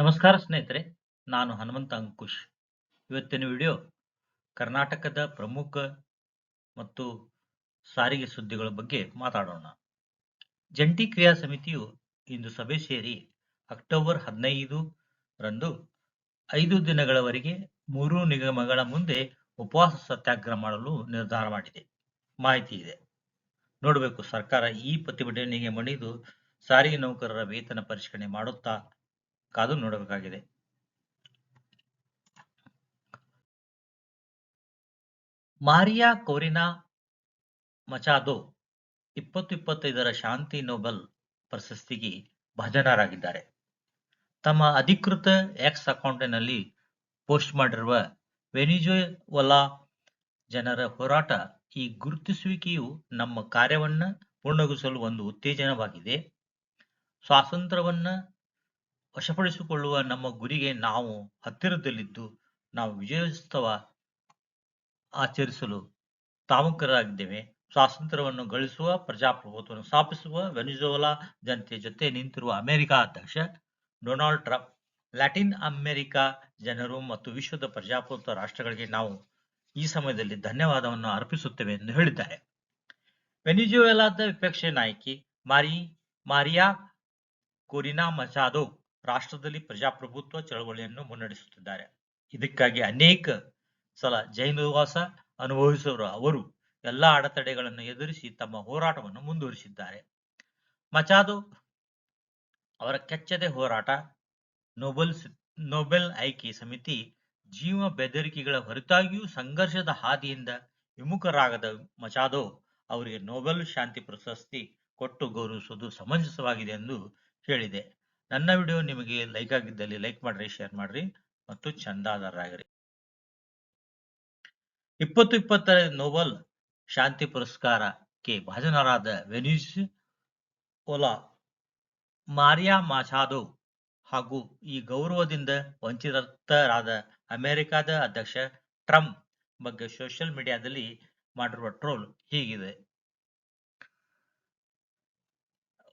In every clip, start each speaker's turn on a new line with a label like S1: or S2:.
S1: ನಮಸ್ಕಾರ ಸ್ನೇಹಿತರೆ, ನಾನು ಹನುಮಂತ ಅಂಕುಶ್. ಇವತ್ತಿನ ವಿಡಿಯೋ ಕರ್ನಾಟಕದ ಪ್ರಮುಖ ಮತ್ತು ಸಾರಿಗೆ ಸುದ್ದಿಗಳ ಬಗ್ಗೆ ಮಾತಾಡೋಣ. ಜಂಟಿ ಕ್ರಿಯಾ ಸಮಿತಿಯು ಇಂದು ಸಭೆ ಸೇರಿ ಅಕ್ಟೋಬರ್ ಹದಿನೈದು ರಂದು ಐದು ದಿನಗಳವರೆಗೆ ಮೂರು ನಿಗಮಗಳ ಮುಂದೆ ಉಪವಾಸ ಸತ್ಯಾಗ್ರಹ ಮಾಡಲು ನಿರ್ಧಾರ ಮಾಡಿದೆ. ಮಾಹಿತಿ ಇದೆ. ನೋಡಬೇಕು ಸರ್ಕಾರ ಈ ಪ್ರತಿಭಟನೆಗೆ ಮಣಿದು ಸಾರಿಗೆ ನೌಕರರ ವೇತನ ಪರಿಷ್ಕರಣೆ ಮಾಡುತ್ತಾ ಕಾದು ನೋಡಬೇಕಾಗಿದೆ. ಮಾರಿಯಾ ಕೋರಿನಾ ಮಚಾದೋ ಇಪ್ಪತ್ತು ಇಪ್ಪತ್ತೈದರ ಶಾಂತಿ ನೊಬೆಲ್ ಪ್ರಶಸ್ತಿಗೆ ಭಾಜನರಾಗಿದ್ದಾರೆ. ತಮ್ಮ ಅಧಿಕೃತ ಎಕ್ಸ್ ಅಕೌಂಟ್ನಲ್ಲಿ ಪೋಸ್ಟ್ ಮಾಡಿರುವ ವೆನಿಜುವಲಾ ಜನರ ಹೋರಾಟ ಈ ಗುರುತಿಸುವಿಕೆಯು ನಮ್ಮ ಕಾರ್ಯವನ್ನ ಪೂರ್ಣಗೊಳಿಸಲು ಒಂದು ಉತ್ತೇಜನವಾಗಿದೆ. ಸ್ವಾತಂತ್ರ್ಯವನ್ನ ವಶಪಡಿಸಿಕೊಳ್ಳುವ ನಮ್ಮ ಗುರಿಗೆ ನಾವು ಹತ್ತಿರದಲ್ಲಿದ್ದು, ನಾವು ವಿಜಯೋತ್ಸವ ಆಚರಿಸಲು ತಾಮುಕರಾಗಿದ್ದೇವೆ ಸ್ವಾತಂತ್ರ್ಯವನ್ನು ಗಳಿಸುವ, ಪ್ರಜಾಪ್ರಭುತ್ವವನ್ನು ಸ್ಥಾಪಿಸುವ ವೆನಿಜೋಲಾ ಜನತೆಯ ಜೊತೆ ನಿಂತಿರುವ ಅಮೆರಿಕ ಅಧ್ಯಕ್ಷ ಡೊನಾಲ್ಡ್ ಟ್ರಂಪ್, ಲ್ಯಾಟಿನ್ ಅಮೆರಿಕಾ ಜನರು ಮತ್ತು ವಿಶ್ವದ ಪ್ರಜಾಪ್ರಭುತ್ವ ರಾಷ್ಟ್ರಗಳಿಗೆ ನಾವು ಈ ಸಮಯದಲ್ಲಿ ಧನ್ಯವಾದವನ್ನು ಅರ್ಪಿಸುತ್ತೇವೆ ಎಂದು ಹೇಳಿದ್ದಾರೆ. ವೆನಿಜುವೆಲಾದ ವಿಪಕ್ಷ ನಾಯಕಿ ಮಾರಿ, ಮಾರಿಯಾ ಕೊರಿನಾ ಮಚಾದೋ ರಾಷ್ಟ್ರದಲ್ಲಿ ಪ್ರಜಾಪ್ರಭುತ್ವ ಚಳವಳಿಯನ್ನು ಮುನ್ನಡೆಸುತ್ತಿದ್ದಾರೆ. ಇದಕ್ಕಾಗಿ ಅನೇಕ ಸಲ ಜೈಲುವಾಸ ಅನುಭವಿಸಿರುವ ಅವರು ಎಲ್ಲ ಅಡೆತಡೆಗಳನ್ನು ಎದುರಿಸಿ ತಮ್ಮ ಹೋರಾಟವನ್ನು ಮುಂದುವರಿಸಿದ್ದಾರೆ. ಮಚಾದೋ ಅವರ ಕೆಚ್ಚದೆ ಹೋರಾಟ, ನೊಬೆಲ್ ನೊಬೆಲ್ ಆಯ್ಕೆ ಸಮಿತಿ ಜೀವ ಬೆದರಿಕೆಗಳ ಹೊರತಾಗಿಯೂ ಸಂಘರ್ಷದ ಹಾದಿಯಿಂದ ವಿಮುಖರಾಗದ ಮಚಾದೋ ಅವರಿಗೆ ನೊಬೆಲ್ ಶಾಂತಿ ಪ್ರಶಸ್ತಿ ಕೊಟ್ಟು ಗೌರವಿಸುವುದು ಸಮಂಜಸವಾಗಿದೆ ಎಂದು ಹೇಳಿದೆ. ನನ್ನ ವಿಡಿಯೋ ನಿಮಗೆ ಲೈಕ್ ಆಗಿದ್ದಲ್ಲಿ ಲೈಕ್ ಮಾಡ್ರಿ ಶೇರ್ ಮಾಡ್ರಿ ಮತ್ತು ಚಂದಾದಾರರಾಗಿರಿ. ಇಪ್ಪತ್ತು ಇಪ್ಪತ್ತರ ನೋಬಲ್ ಶಾಂತಿ ಪುರಸ್ಕಾರಕ್ಕೆ ಭಾಜನರಾದ ವೆನಿಸ್ ಓಲಾ ಮಾರಿಯಾ ಮಾಚಾದೋ ಹಾಗೂ ಈ ಗೌರವದಿಂದ ವಂಚಿತರಾದ ಅಮೆರಿಕದ ಅಧ್ಯಕ್ಷ ಟ್ರಂಪ್ ಬಗ್ಗೆ ಸೋಷಿಯಲ್ ಮೀಡಿಯಾದಲ್ಲಿ ಮಾಡಿರುವ ಟ್ರೋಲ್ ಹೀಗಿದೆ.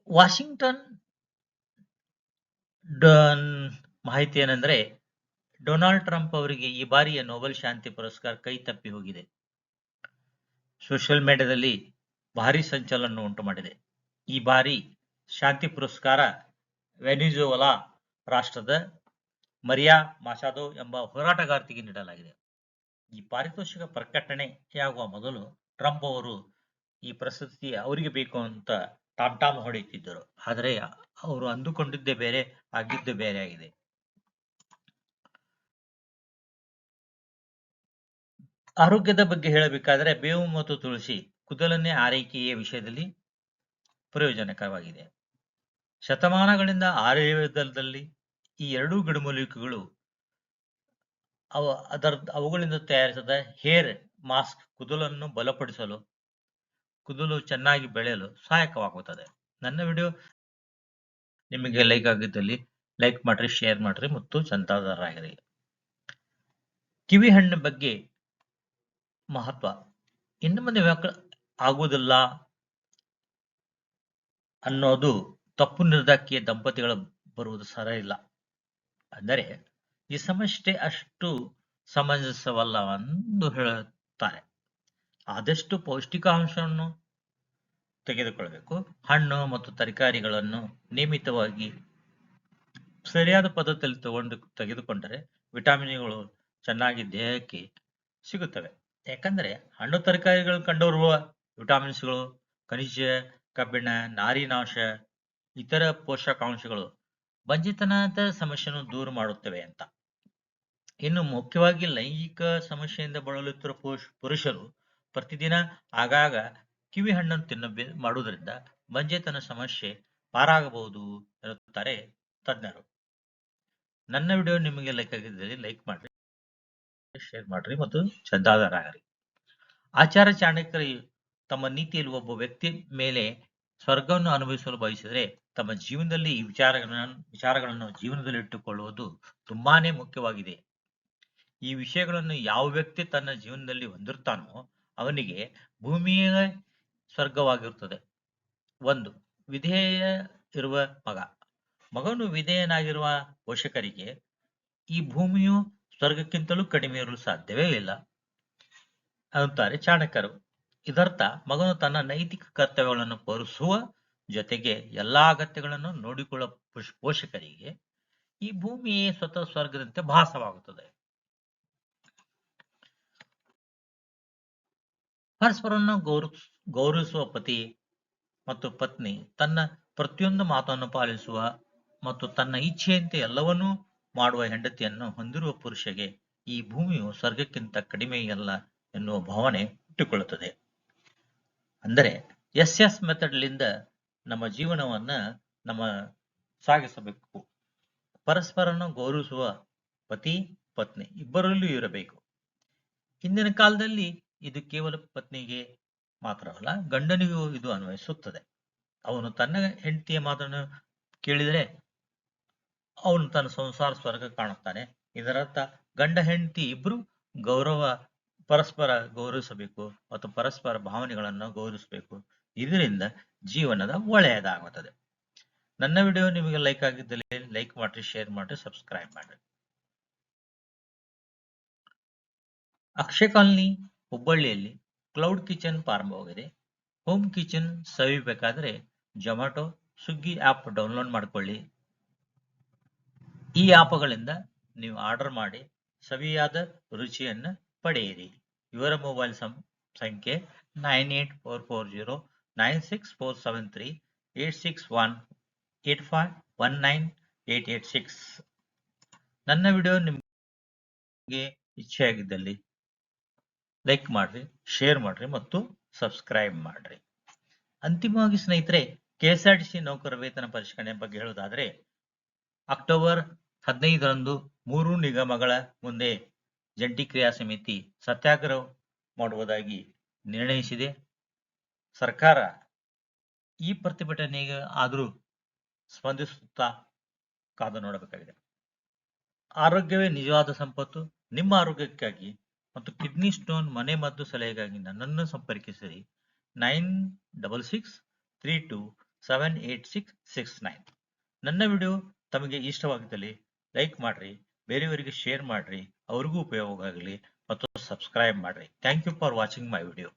S1: ವಾಷಿಂಗ್ಟನ್ ಮಾಹಿತಿ ಏನಂದ್ರೆ, ಡೊನಾಲ್ಡ್ ಟ್ರಂಪ್ ಅವರಿಗೆ ಈ ಬಾರಿಯ ನೊಬೆಲ್ ಶಾಂತಿ ಪುರಸ್ಕಾರ ಕೈ ತಪ್ಪಿ ಹೋಗಿದೆ. ಸೋಷಿಯಲ್ ಮೀಡಿಯಾದಲ್ಲಿ ಭಾರಿ ಸಂಚಲನ ಉಂಟು ಮಾಡಿದೆ. ಈ ಬಾರಿ ಶಾಂತಿ ಪುರಸ್ಕಾರ ವೆನಿಜುವಲಾ ರಾಷ್ಟ್ರದ ಮರಿಯಾ ಮಾಸಾದೋ ಎಂಬ ಹೋರಾಟಗಾರ್ತಿಗೆ ನೀಡಲಾಗಿದೆ. ಈ ಪಾರಿತೋಷಿಕ ಪ್ರಕಟಣೆಯಾಗುವ ಮೊದಲು ಟ್ರಂಪ್ ಅವರು ಈ ಪ್ರಶಸ್ತಿ ಅವರಿಗೆ ಬೇಕು ಅಂತ ಟಾಮ್ ಟಾಮ್ ಹೊಡೆಯುತ್ತಿದ್ದರು ಆದರೆ ಅವರು ಅಂದುಕೊಂಡಿದ್ದೇ ಬೇರೆ, ಆಗಿದ್ದು ಬೇರೆ ಆಗಿದೆ. ಆರೋಗ್ಯದ ಬಗ್ಗೆ ಹೇಳಬೇಕಾದರೆ ಬೇವು ಮತ್ತು ತುಳಸಿ ಕುದಲನೆ ಆರೈಕೆಯ ವಿಷಯದಲ್ಲಿ ಪ್ರಯೋಜನಕರವಾಗಿದೆ. ಶತಮಾನಗಳಿಂದ ಆಯುರ್ವೇದದಲ್ಲಿ ಈ ಎರಡೂ ಗಿಡಮೂಲಿಕೆಗಳು ಅವ ಅದರ, ಅವುಗಳಿಂದ ತಯಾರಿಸಿದ ಹೇರ್ ಮಾಸ್ಕ್ ಕುದಲನ್ನು ಬಲಪಡಿಸಲು ಕುದಲು ಚೆನ್ನಾಗಿ ಬೆಳೆಯಲು ಸಹಾಯಕವಾಗುತ್ತದೆ. ನನ್ನ ವಿಡಿಯೋ ನಿಮಗೆ ಲೈಕ್ ಆಗಿದ್ದಲ್ಲಿ ಲೈಕ್ ಮಾಡ್ರಿ, ಶೇರ್ ಮಾಡ್ರಿ ಮತ್ತು ಚಂದಾದಾರರಾಗಿರಿ ಕಿವಿ ಹಣ್ಣಿನ ಬಗ್ಗೆ ಮಹತ್ವ. ಇನ್ನು ಮುಂದೆ ಮಕ್ಕಳು ಆಗುವುದಿಲ್ಲ ಅನ್ನೋದು ತಪ್ಪು ನಿರ್ಧಾರಕ್ಕೆ ದಂಪತಿಗಳು ಬರುವುದು ಸರ ಇಲ್ಲ. ಅಂದರೆ ಈ ಸಮಸ್ಯೆ ಅಷ್ಟು ಸಮಂಜಸವಲ್ಲ ಎಂದು ಹೇಳುತ್ತಾರೆ. ಆದಷ್ಟು ಪೌಷ್ಟಿಕಾಂಶವನ್ನು ತೆಗೆದುಕೊಳ್ಳಬೇಕು. ಹಣ್ಣು ಮತ್ತು ತರಕಾರಿಗಳನ್ನು ನಿಯಮಿತವಾಗಿ ಸರಿಯಾದ ಪದ್ಧತಿಯಲ್ಲಿ ತಗೊಂಡು ತೆಗೆದುಕೊಂಡರೆ ವಿಟಾಮಿನ್ಗಳು ಚೆನ್ನಾಗಿ ದೇಹಕ್ಕೆ ಸಿಗುತ್ತವೆ. ಯಾಕಂದ್ರೆ ಹಣ್ಣು ತರಕಾರಿಗಳು ಕಂಡುಬರುವ ವಿಟಾಮಿನ್ಸ್ಗಳು, ಖನಿಜ, ಕಬ್ಬಿಣ, ನಾರಿನಾಂಶ, ಇತರ ಪೋಷಕಾಂಶಗಳು ಬಂಜಿತನದ ಸಮಸ್ಯೆಯನ್ನು ದೂರ ಮಾಡುತ್ತವೆ ಅಂತ. ಇನ್ನು ಮುಖ್ಯವಾಗಿ ಲೈಂಗಿಕ ಸಮಸ್ಯೆಯಿಂದ ಬಳಲುತ್ತಿರುವ ಪುರುಷರು ಪ್ರತಿದಿನ ಆಗಾಗ ಕಿವಿ ಹಣ್ಣನ್ನು ತಿನ್ನ ಮಾಡುವುದರಿಂದ ಮಂಜೇತನ ಸಮಸ್ಯೆ ಪಾರಾಗಬಹುದು ಎನ್ನುತ್ತಾರೆ ತಜ್ಞರು. ನನ್ನ ವಿಡಿಯೋ ನಿಮಗೆ ಲೈಕ್ ಆಗಿದ್ದಲ್ಲಿ ಲೈಕ್ ಮಾಡ್ರಿ, ಶೇರ್ ಮಾಡ್ರಿ ಮತ್ತು ಚಂದಾದಾರರಾಗರಿ ಆಚಾರ ಚಾಣಕ್ಯರು ತಮ್ಮ ನೀತಿಯಲ್ಲಿ ಒಬ್ಬ ವ್ಯಕ್ತಿ ಮೇಲೆ ಸ್ವರ್ಗವನ್ನು ಅನುಭವಿಸಲು ಬಯಸಿದರೆ ತಮ್ಮ ಜೀವನದಲ್ಲಿ ಈ ವಿಚಾರಗಳನ್ನು ವಿಚಾರಗಳನ್ನು ಜೀವನದಲ್ಲಿ ಇಟ್ಟುಕೊಳ್ಳುವುದು ತುಂಬಾನೇ ಮುಖ್ಯವಾಗಿದೆ. ಈ ವಿಷಯಗಳನ್ನು ಯಾವ ವ್ಯಕ್ತಿ ತನ್ನ ಜೀವನದಲ್ಲಿ ಹೊಂದಿರ್ತಾನೋ ಅವನಿಗೆ ಭೂಮಿಯೇ ಸ್ವರ್ಗವಾಗಿರುತ್ತದೆ. ಒಂದು, ವಿಧೇಯ ಇರುವ ಮಗ. ಮಗನು ವಿಧೇಯನಾಗಿರುವ ಪೋಷಕರಿಗೆ ಈ ಭೂಮಿಯು ಸ್ವರ್ಗಕ್ಕಿಂತಲೂ ಕಡಿಮೆ ಇರಲು ಸಾಧ್ಯವೇ ಇಲ್ಲ ಅಂತಾರೆ ಚಾಣಕ್ಯರು. ಇದರ್ಥ, ಮಗನು ತನ್ನ ನೈತಿಕ ಕರ್ತವ್ಯಗಳನ್ನು ಪೋರಿಸುವ ಜೊತೆಗೆ ಎಲ್ಲಾ ಅಗತ್ಯಗಳನ್ನು ನೋಡಿಕೊಳ್ಳುವ ಪೋಷ- ಪೋಷಕರಿಗೆ ಈ ಭೂಮಿಯೇ ಸ್ವತಃ ಸ್ವರ್ಗದಂತೆ ಭಾಸವಾಗುತ್ತದೆ. ಪರಸ್ಪರನ್ನು ಗೌರವ, ಗೌರವಿಸುವ ಪತಿ ಮತ್ತು ಪತ್ನಿ ತನ್ನ ಪ್ರತಿಯೊಂದು ಮಾತನ್ನು ಪಾಲಿಸುವ ಮತ್ತು ತನ್ನ ಇಚ್ಛೆಯಂತೆ ಎಲ್ಲವನ್ನೂ ಮಾಡುವ ಹೆಂಡತಿಯನ್ನು ಹೊಂದಿರುವ ಪುರುಷಗೆ ಈ ಭೂಮಿಯು ಸ್ವರ್ಗಕ್ಕಿಂತ ಕಡಿಮೆಯಲ್ಲ ಎನ್ನುವ ಭಾವನೆ ಹುಟ್ಟಿಕೊಳ್ಳುತ್ತದೆ. ಅಂದರೆ ಎಸ್ ಎಸ್ ಮೆಥಡ್ಲಿಂದ ನಮ್ಮ ಜೀವನವನ್ನ ನಮ್ಮ ಸಾಗಿಸಬೇಕು. ಪರಸ್ಪರನ್ನು ಗೌರವಿಸುವ ಪತಿ, ಪತ್ನಿ ಇಬ್ಬರಲ್ಲೂ ಇರಬೇಕು. ಹಿಂದಿನ ಕಾಲದಲ್ಲಿ ಇದು ಕೇವಲ ಪತ್ನಿಗೆ ಮಾತ್ರವಲ್ಲ, ಗಂಡನಿಗೂ ಇದು ಅನ್ವಯಿಸುತ್ತದೆ. ಅವನು ತನ್ನ ಹೆಂಡತಿಯ ಮಾತನ್ನು ಕೇಳಿದರೆ ಅವನು ತನ್ನ ಸಂಸಾರ ಸ್ವರ್ಗ ಕಾಣುತ್ತಾನೆ. ಇದರರ್ಥ, ಗಂಡ ಹೆಂಡತಿ ಇಬ್ರು ಗೌರವ, ಪರಸ್ಪರ ಗೌರವಿಸಬೇಕು ಮತ್ತು ಪರಸ್ಪರ ಭಾವನೆಗಳನ್ನು ಗೌರವಿಸಬೇಕು. ಇದರಿಂದ ಜೀವನದ ಒಳ್ಳೆಯದಾಗುತ್ತದೆ. ನನ್ನ ವಿಡಿಯೋ ನಿಮಗೆ ಲೈಕ್ ಆಗಿದ್ದಲ್ಲಿ ಲೈಕ್ ಮಾಡಿ ಶೇರ್ ಮಾಡಿ ಸಬ್ಸ್ಕ್ರೈಬ್ ಮಾಡಿ ಅಕ್ಷಯ ಕಾಲನಿ ಹುಬ್ಬಳ್ಳಿಯಲ್ಲಿ ಕ್ಲೌಡ್ ಕಿಚನ್ ಪ್ರಾರಂಭವಾಗಿದೆ. ಹೋಮ್ ಕಿಚನ್ ಸವಿಬೇಕಾದರೆ ಜೊಮ್ಯಾಟೊ, ಸ್ವಿಗ್ಗಿ ಆ್ಯಪ್ ಡೌನ್ಲೋಡ್ ಮಾಡಿಕೊಳ್ಳಿ. ಈ ಆಪ್ಗಳಿಂದ ನೀವು ಆರ್ಡರ್ ಮಾಡಿ ಸವಿಯಾದ ರುಚಿಯನ್ನು ಪಡೆಯಿರಿ. ಇವರ ಮೊಬೈಲ್ ಸಂ, ಸಂಖ್ಯೆ nine eight four four zero nine six four seven three eight six one eight five one nine eight eight six. ನನ್ನ ವಿಡಿಯೋ ನಿಮಗೆ ಇಚ್ಛೆಯಾಗಿದ್ದಲ್ಲಿ ಲೈಕ್ ಮಾಡ್ರಿ ಶೇರ್ ಮಾಡ್ರಿ ಮತ್ತು ಸಬ್ಸ್ಕ್ರೈಬ್ ಮಾಡ್ರಿ. ಅಂತಿಮವಾಗಿ ಸ್ನೇಹಿತರೆ, ಕೆಎಸ್ಆರ್ಟಿಸಿ ನೌಕರ ವೇತನ ಪರಿಷ್ಕರಣೆ ಬಗ್ಗೆ ಹೇಳುವುದಾದ್ರೆ, ಅಕ್ಟೋಬರ್ ಹದಿನೈದರಂದು ಮೂರು ನಿಗಮಗಳ ಮುಂದೆ ಜಂಟಿ ಕ್ರಿಯಾ ಸಮಿತಿ ಸತ್ಯಾಗ್ರಹ ಮಾಡುವುದಾಗಿ ನಿರ್ಣಯಿಸಿದೆ. ಸರ್ಕಾರ ಈ ಪ್ರತಿಭಟನೆಗೆ ಆದರೂ ಸ್ಪಂದಿಸುತ್ತಾ ಕಾದು ನೋಡಬೇಕಾಗಿದೆ. ಆರೋಗ್ಯವೇ ನಿಜವಾದ ಸಂಪತ್ತು, ನಿಮ್ಮ ಆರೋಗ್ಯಕ್ಕಾಗಿ ಮತ್ತು ಕಿಡ್ನಿ ಸ್ಟೋನ್ ಮನೆ ಮದ್ದು ಸಲಹೆಗಾಗಿ ನನ್ನನ್ನು ಸಂಪರ್ಕಿಸಿರಿ. Nine double six three two seven eight six six nine. ನನ್ನ ವಿಡಿಯೋ ತಮಗೆ ಇಷ್ಟವಾಗಿದ್ದಲ್ಲಿ ಲೈಕ್ ಮಾಡ್ರಿ, ಬೇರೆಯವರಿಗೆ ಶೇರ್ ಮಾಡ್ರಿ, ಅವ್ರಿಗೂ ಉಪಯೋಗ ಆಗಲಿ ಮತ್ತು ಸಬ್ಸ್ಕ್ರೈಬ್ ಮಾಡ್ರಿ. Thank you for watching my video.